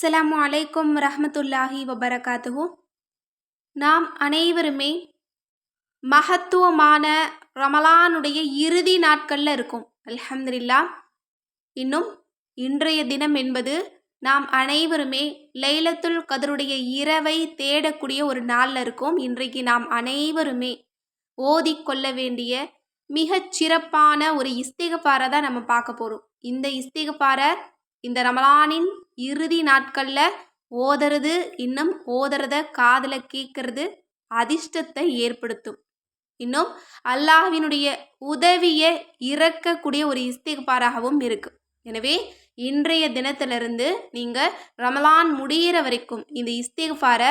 அஸ்ஸலாமு அலைக்கும் ரஹமத்துல்லாஹி வபரகாத்துஹு. நாம் அனைவருமே மகத்துவமான ரமலானுடைய இறுதி நாட்களில் இருக்கும். அல்ஹம்துலில்லா இன்னும் இன்றைய தினம் என்பது நாம் அனைவருமே லைலத்துல் கதருடைய இரவை தேடக்கூடிய ஒரு நாளில் இருக்கும். இன்றைக்கு நாம் அனைவருமே ஓதிக்கொள்ள வேண்டிய மிகச் சிறப்பான ஒரு இஸ்திகப்பாரை தான் நம்ம பார்க்க போகிறோம் இந்த இஸ்திகப்பாரை இந்த ரமலானின் இறுதி நாட்களில் ஓதுறது இன்னும் ஓதுறத காதில் கேட்கறது அதிர்ஷ்டத்தை ஏற்படுத்தும். இன்னும் அல்லாஹ்வினுடைய உதவியை இறக்கக்கூடிய ஒரு இஸ்திகாராகவும் இருக்கு. எனவே இன்றைய தினத்திலிருந்து நீங்கள் ரமலான் முடிகிற வரைக்கும் இந்த இஸ்திகாரை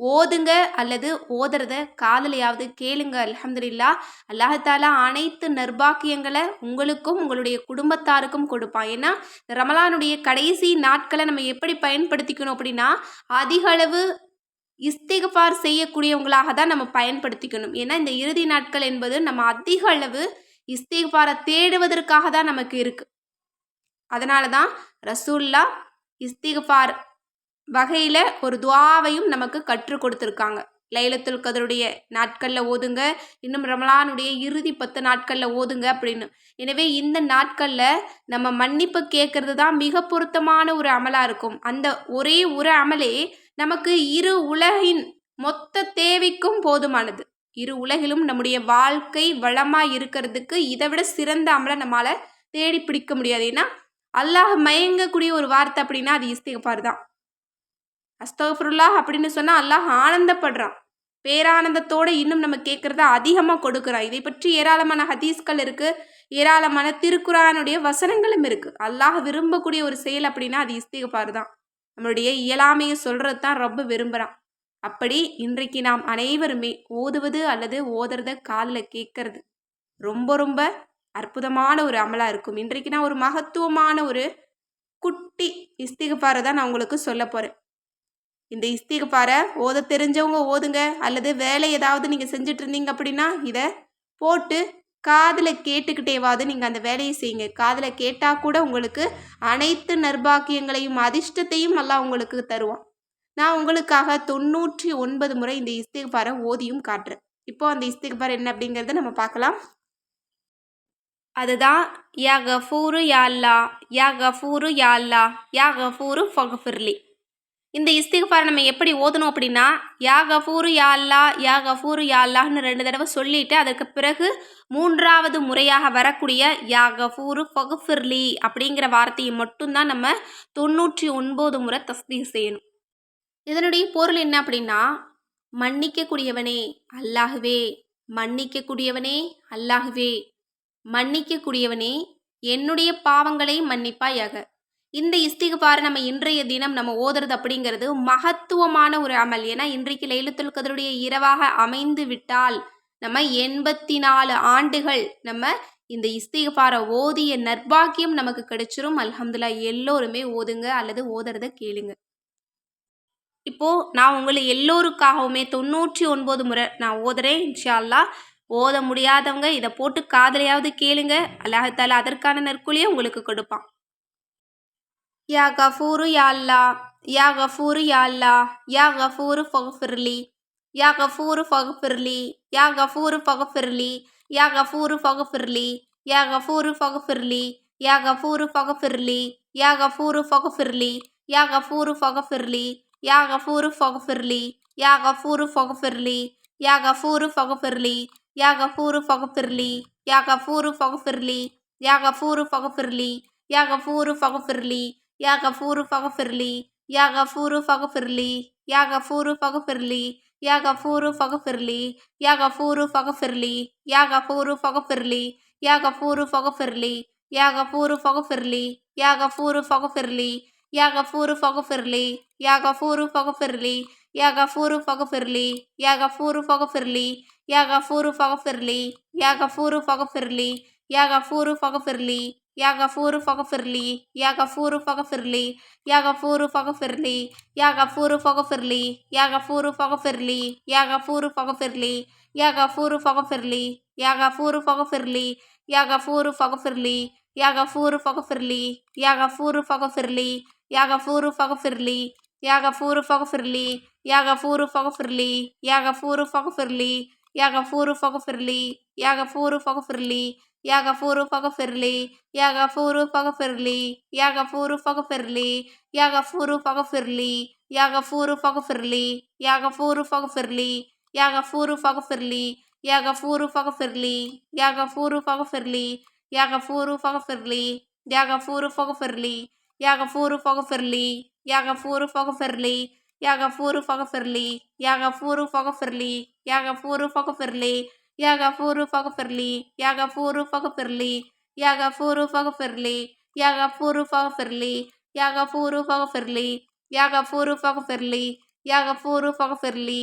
ஓதுங்க அல்லது ஓதுறத காதலையாவது கேளுங்க. அலமதுல்லா அல்லாஹாலா அனைத்து நர்பாக்கியங்களை உங்களுக்கும் உங்களுடைய குடும்பத்தாருக்கும் கொடுப்பான். ஏன்னா ரமலானுடைய கடைசி நாட்களை நம்ம எப்படி பயன்படுத்திக்கணும் அப்படின்னா அதிக அளவு இஸ்திகபார் செய்யக்கூடியவங்களாக தான் நம்ம பயன்படுத்திக்கணும். ஏன்னா இந்த இறுதி நாட்கள் என்பது நம்ம அதிக அளவு இஸ்திகபாரை தேடுவதற்காக தான் நமக்கு இருக்கு. அதனால தான் ரசூல்லா இஸ்திகபார் வகையில் ஒரு துவாவையும் நமக்கு கற்றுக் கொடுத்துருக்காங்க. லைலத்துல் கதருடைய நாட்களில் ஓதுங்க இன்னும் ரமலானுடைய இறுதி பத்து நாட்களில் ஓதுங்க அப்படின்னு. எனவே இந்த நாட்களில் நம்ம மன்னிப்பு கேட்கறது தான் மிக பொருத்தமான ஒரு அமலாக இருக்கும். அந்த ஒரே ஒரு அமலே நமக்கு இரு உலகின் மொத்த தேவைக்கும் போதுமானது. இரு உலகிலும் நம்முடைய வாழ்க்கை வளமாக இருக்கிறதுக்கு இதை விட சிறந்த அமலை நம்மளால் தேடி பிடிக்க முடியாது. ஏன்னா அல்லாஹ் மயங்கக்கூடிய ஒரு வார்த்தை அப்படின்னா அது இஸ்திகபார் தான். அஸ்தகஃபுல்லா அப்படின்னு சொன்னால் அல்லாஹ் ஆனந்தப்படுறான். பேரானந்தத்தோடு இன்னும் நம்ம கேட்குறத அதிகமாக கொடுக்குறான். இதை பற்றி ஏராளமான ஹதீஸ்கள் இருக்குது ஏராளமான திருக்குறானுடைய வசனங்களும் இருக்குது அல்லாஹ் விரும்பக்கூடிய ஒரு செயல் அப்படின்னா அது இஸ்திகபார் தான். நம்மளுடைய இயலாமையை சொல்கிறது தான் ரொம்ப விரும்புகிறான் அப்படி இன்றைக்கு நாம் அனைவருமே ஓதுவது அல்லது ஓதுறத காலில் கேட்கறது ரொம்ப ரொம்ப அற்புதமான ஒரு அமலாக இருக்கும். இன்றைக்கு நான் ஒரு மகத்துவமான ஒரு குட்டி இஸ்திகபாரை தான் நான் உங்களுக்கு சொல்ல போகிறேன் இந்த இஸ்திகப்பாரை ஓத தெரிஞ்சவங்க ஓதுங்க. அல்லது வேலை ஏதாவது நீங்கள் செஞ்சுட்டு இருந்தீங்க அப்படின்னா இதை போட்டு காதில் கேட்டுக்கிட்டேவாது நீங்கள் அந்த வேலையை செய்யுங்க. காதில் கேட்டால் கூட உங்களுக்கு அனைத்து நர்பாக்கியங்களையும் அதிர்ஷ்டத்தையும் எல்லாம் உங்களுக்கு தருவான். நான் உங்களுக்காக தொண்ணூற்றி ஒன்பது முறை இந்த இஸ்திகபாரை ஓதியும் காட்டுறேன். இப்போ அந்த இஸ்திகபார் என்ன அப்படிங்கிறத நம்ம பார்க்கலாம். அதுதான் யா கஃபூரு யா அல்லா யா கஃபூரு யா அல்லா யா கஃபூரு ஃபகஃபிர்லி இந்த இஸ்திகபாரை நம்ம எப்படி ஓதணும் அப்படின்னா யா கஃபூரு யா அல்லா யா கஃபூரு யா அல்லாஹ்னு ரெண்டு தடவை சொல்லிட்டு அதற்கு பிறகு மூன்றாவது முறையாக வரக்கூடிய யா கஃபூரு ஃபகுஃபிர்லி அப்படிங்கிற வார்த்தையை மட்டும்தான் நம்ம தொண்ணூற்றி ஒன்பது முறை தஸ்தீக் செய்யணும். இதனுடைய பொருள் என்ன அப்படின்னா மன்னிக்கக்கூடியவனே அல்லாஹுவே மன்னிக்கக்கூடியவனே அல்லாஹுவே மன்னிக்கக்கூடியவனே என்னுடைய பாவங்களை மன்னிப்பாயாக. இந்த இஸ்திகபாரை நம்ம இன்றைய தினம் நம்ம ஓதுறது அப்படிங்கிறது மகத்துவமான ஒரு அமல். ஏன்னா இன்றைக்கு லைலத்துல் கதருடைய இரவாக அமைந்து விட்டால் நம்ம எண்பத்தி நாலு ஆண்டுகள் நம்ம இந்த இஸ்திகபாரை ஓதிய நர்பாக்கியம் நமக்கு கிடைச்சிரும். அல்ஹம்துல்லா எல்லோருமே ஓதுங்க அல்லது ஓதுறத கேளுங்க. இப்போது நான் உங்களை எல்லோருக்காகவுமே தொண்ணூற்றி ஒன்பது முறை நான் ஓதுறேன். இன்ஷா அல்லா ஓத முடியாதவங்க இதை போட்டு காதலையாவது கேளுங்க. அல்லாஹால அதற்கான நற்கூலியை உங்களுக்கு கொடுப்பான். யா கஃபூரு யா கஃபூரு அல்லா யா கஃபூரு யா கஃபூரு அல்லா யா கஃபூரு ஃபகுஃபிர்லி யா கஃபூரு ஃபகுஃபிர்லி யா கஃபூரு ஃபகுஃபிர்லி யா கஃபூரு ஃபகுஃபிர்லி யா கஃபூரு ஃபகுஃபிர்லி யா கஃபூரு ஃபகுஃபிர்லி யா கஃபூரு ஃபகுஃபிர்லி யா கஃபூரு ஃபகுஃபிர்லி யா கஃபூரு ஃபகுஃபிர்லி யா கஃபூரு ஃபகுஃபிர்லி யா கஃபூரு ஃபகுஃபிர்லி யா கஃபூரு ஃபகுஃபிர்லி யா கஃபூரு ಯಾ ಗಫೂರು ಫಗಫಿರ್ಲಿ ಯಾ ಗಫೂರು ಫಗಫಿರ್ಲಿ ಯಾ ಗಫೂರು ಫಗಫಿರ್ಲಿ ಯಾ ಗಫೂರು ಫಗಫಿರ್ಲಿ ಯಾ ಗಫೂರು ಫಗಫಿರ್ಲಿ ಯಾ ಗಫೂರು ಫಗಫಿರ್ಲಿ ಯಾ ಗಫೂರು ಫಗಫಿರ್ಲಿ ಯಾ ಗಫೂರು ಫಗಫಿರ್ಲಿ ಯಾ ಗಫೂರು ಫಗಫಿರ್ಲಿ ಯಾ ಗಫೂರು ಫಗಫಿರ್ಲಿ ಯಾ ಗಫೂರು ಫಗಫಿರ್ಲಿ ಯಾ ಗಫೂರು ಫಗಫಿರ್ಲಿ ಯಾ ಗಫೂರು ಫಗಫಿರ್ಲಿ ಯಾ ಗಫೂರು ಫಗಫಿರ್ಲಿ ಯಾ ಗಫೂರು ಫಗಫಿರ್ಲಿ ಯಾ ಗಫೂರು ಫಗಫಿರ್ಲಿ கஃபூரு ஃபகுஃபிர்லி யா கஃபூரு ஃபகுஃபிர்லி யா கஃபூரு ஃபகுஃபிர்லி யா கஃபூரு ஃபகுஃபிர்லி யா கஃபூரு ஃபகுஃபிர்லி யா கஃபூரு ஃபகுஃபிர்லி யா கஃபூரு ஃபகுஃபிர்லி யா கஃபூரு ஃபகுஃபிர்லி யா கஃபூரு ஃபகுஃபிர்லி யா கஃபூரு ஃபகுஃபிர்லி யா கஃபூரு ஃபகுஃபிர்லி யா கஃபூரு ஃபகுஃபிர்லி யா கஃபூரு ஃபகுஃபிர்லி யா கஃபூரு ஃபகுஃபிர்லி யா கஃபூரு ஃபகுஃபிர்லி யா கஃபூரு ஃபகுஃபிர்லி யா கஃபூரு ஃபகுஃபிர்லி யா கஃபூரு ஃபகுஃபிர்லி யா கஃபூரு ஃபகுஃபிர்லி யா கஃபூரு ஃபகுஃபிர்லி யா கஃபூரு ஃபகுஃபிர்லி யா கஃபூரு ஃபகுஃபிர்லி யா கஃபூரு ஃபகுஃபிர்லி யா கஃபூரு ஃபகுஃபிர்லி யா கஃபூரு ஃபகுஃபிர்லி யா கஃபூரு ஃபகுஃபிர்லி யா கஃபூரு ஃபகஃபிர்லி யா கஃபூரு ஃபகஃபிர்லி யா கஃபூரு ஃபகஃபிர்லி யா கஃபூரு ஃபகஃபிர்லி யா கஃபூரு ஃபகஃபிர்லி யா கஃபூரு ஃபகஃபிர்லி யா கஃபூரு ஃபகஃபிர்லி யா கஃபூரு ஃபகஃபிர்லி யா கஃபூரு ஃபகஃபிர்லி யா கஃபூரு ஃபகஃபிர்லி யா கஃபூரு ஃபகஃபிர்லி யா கஃபூரு ஃபகஃபிர்லி யா கஃபூரு ஃபகஃபிர்லி யா கஃபூரு ஃபகஃபிர்லி யா கஃபூரு ஃபகஃபிர்லி யா கஃபூரு ஃபகஃபிர்லி யா கஃபூரு ஃபகஃபிர்லி யா கஃபூரு ஃபகஃபிர்லி யா கஃபூரு ஃபகஃபிர்லி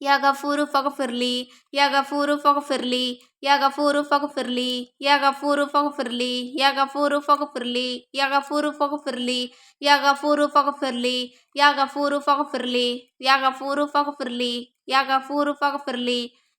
யா கஃபூரு ஃபகஃபிர்லி யா கஃபூரு ஃபகஃபிர்லி யா கஃபூரு ஃபகஃபிர்லி யா கஃபூரு ஃபகஃபிர்லி யா கஃபூரு ஃபகஃபிர்லி யா கஃபூரு ஃபகஃபிர்லி யா கஃபூரு ஃபகஃபிர்லி யா கஃபூரு ஃபகஃபிர்லி யா கஃபூரு ஃபகஃபிர்லி யா கஃபூரு ஃபகஃபிர்லி யா கஃபூரு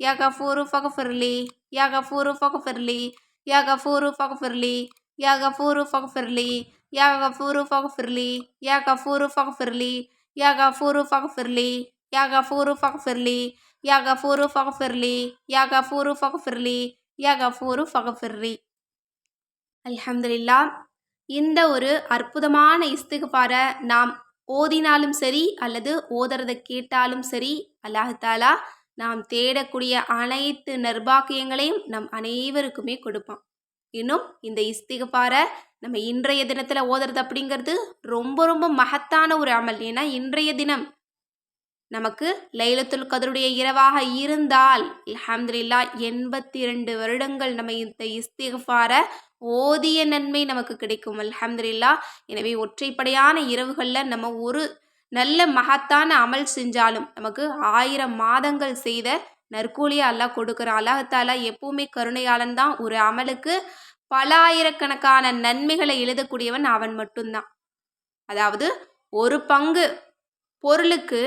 யா கஃபூரு ஃபகஃபிர்லி யா கஃபூரு ஃபகஃபிர்லி யா கஃபூரு ஃபகஃபிர்லி யா கஃபூரு ஃபகஃபிர்லி யா கஃபூரு ஃபகஃபிர்லி யா கஃபூரு ஃபகஃபிர்லி யா கஃபூரு ஃபகஃபிர்லி யா கஃபூரு ஃபகஃபிர்லி யா கஃபூரு ஃபகஃபிர்லி யா கஃபூரு ஃபகஃபிர்லி யா கஃபூரு ஃபகஃபிர்லி யா கஃபூரு ஃபகஃபிர்லி யா யா கஃபூரு ஃபகஃபிர்லி யா கஃபூரு அல்ஹம்துலில்லா இந்த ஒரு அற்புதமான இஸ்திகுபாரை நாம் ஓதினாலும் சரி அல்லது ஓதுறதை கேட்டாலும் சரி அல்லாஹாலா நாம் தேடக்கூடிய அனைத்து நர்பாக்கியங்களையும் நம் அனைவருக்குமே கொடுப்பான். இன்னும் இந்த இஸ்திகபார நம்ம இன்றைய தினத்தில் ஓதுறது அப்படிங்கிறது ரொம்ப ரொம்ப மகத்தான ஒரு அமல். ஏன்னா இன்றைய தினம் நமக்கு லைலத்துல் கதருடைய இரவாக இருந்தால் அல்ஹம்துலில்லா எண்பத்தி ரெண்டு வருடங்கள் நம்ம இந்த இஸ்திஃபார ஓதிய நன்மை நமக்கு கிடைக்கும். அல்ஹம்துலில்லா எனவே ஒற்றைப்படையான இரவுகளில் நம்ம ஒரு நல்ல மகத்தான அமல் செஞ்சாலும் நமக்கு ஆயிரம் மாதங்கள் செய்த நற்கூலியை அல்லாஹ் கொடுக்குறான். அல்லாஹாலா எப்பவுமே கருணையாளன் தான். ஒரு அமலுக்கு பல ஆயிரக்கணக்கான நன்மைகளை எழுதக்கூடியவன் அவன் மட்டும்தான். அதாவது ஒரு பங்கு பொருளுக்கு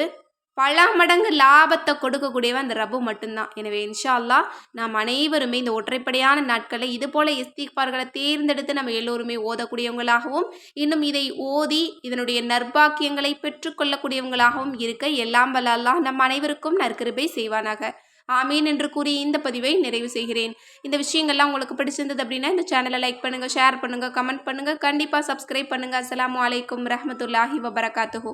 பல மடங்கு லாபத்தை கொடுக்கக்கூடியவன் அந்த ரப்பு மட்டும்தான். எனவே இன்ஷா அல்லா நாம் அனைவருமே இந்த ஒற்றைப்படையான நாட்களை இது போல இஸ்திக்பார்களை தேர்ந்தெடுத்து நம்ம எல்லோருமே ஓதக்கூடியவங்களாகவும் இன்னும் இதை ஓதி இதனுடைய நற்பாக்கியங்களை பெற்றுக்கொள்ளக்கூடியவங்களாகவும் இருக்க எல்லாம் வல்ல அல்லாஹ் நம் அனைவருக்கும் நற்கிருபை செய்வானாக. ஆமீன் என்று கூறி இந்த பதிவை நிறைவு செய்கிறேன். இந்த விஷயங்கள்லாம் உங்களுக்கு பிடிச்சிருந்தது அப்படின்னா இந்த சேனலை லைக் பண்ணுங்கள் ஷேர் பண்ணுங்கள் கமெண்ட் பண்ணுங்கள் கண்டிப்பாக சப்ஸ்கிரைப் பண்ணுங்கள் அஸ்லாம் வலைக்கம் ரஹமத்துல்லாஹி வபரகாத்துஹூ.